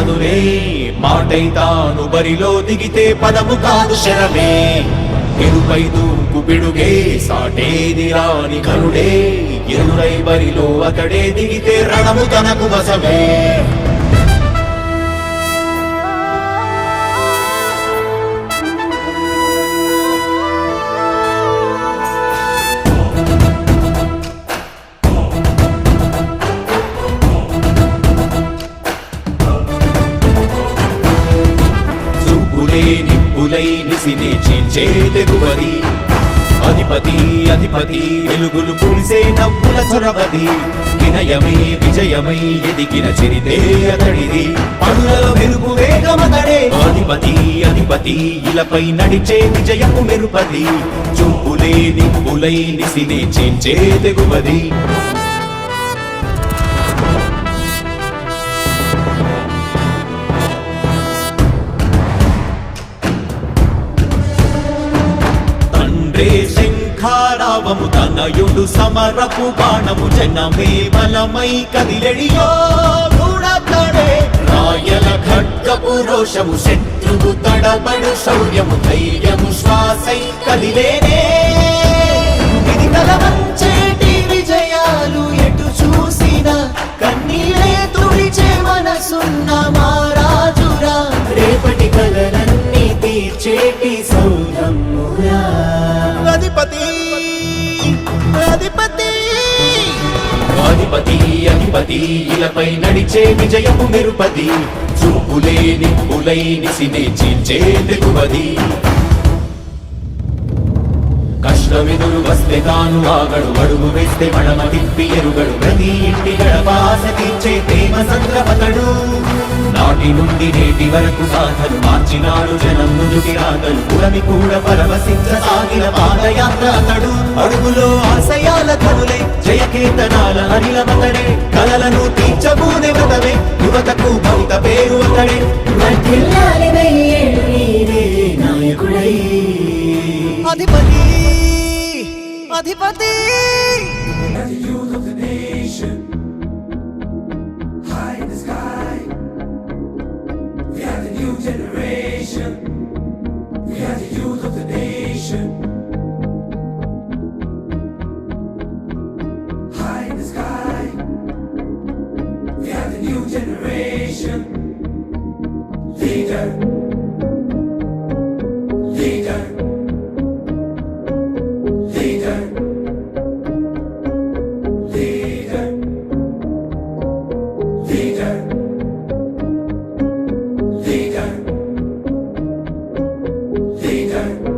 కత్తి మాటై తాను బరిలో దిగితే పదము కాదు శరమే. ఎరుపై దూకు బిడుగే సాటేది రాని కరుడే. ఎరురై బరిలో అతడే దిగితే రణము తనకు వసమే చూపులే నిప్పులై నిసిని చీల్చే తెగువది. అధిపతి అధిపతి వెలుగులు పులిసే నవ్వుల చొరవది. వినయమై విజయమై ఎదిగిన చరితే అతడిది. పనులలో మెరుపు వేగమతడే అధిపతి అధిపతి ఇలపై నడిచే విజయపు మెరుపది. చూపులే నిప్పులై నిసిని చీల్చే తెగువది. శంఖారావము తనయుడు సమరపు బాణము జనమే బలమై కదిలెడియో గూడతడే రాయల ఖడ్గపు రోషము శత్రువు తడబడు శౌర్యము ధైర్యము శ్వాసై కదిలేనే. ఇది కలవంచేటి విజయాలు ఎటు చూసినా కన్నీలే తుడిచే మనసున్న మారాజురా రేపటి కలలన్నీ తీర్చేటి సౌరమ్మురా. అధిపతి! అధిపతి అధిపతి ఇలపై నడిచే విజయము మెరుపది చూపులే నిప్పులై నిసినే చీల్చే తెగువది కష్టమెదురు వస్తే తాను ఆగడు అడుగు వేస్తే మడమ తిప్పి ఎరుగడు. ప్రతి ఇంటి గడపాస తీర్చే ప్రేమ సంద్రపతడు నాటి నుండి నేటి వరకు సాధలు మార్చినాడు జనం నుదుటి రాగలు పురమి కూడా పరవశించసాగిన పాదయాత్ర అతడు. అడుగులో ఆశయాల కనులే జయకేతనాల అనిలమతడే కలలను తీర్చబూనే వ్రతమే యువతకు భవిత పేరు అతడే. అధిపతి అధిపతి Amen.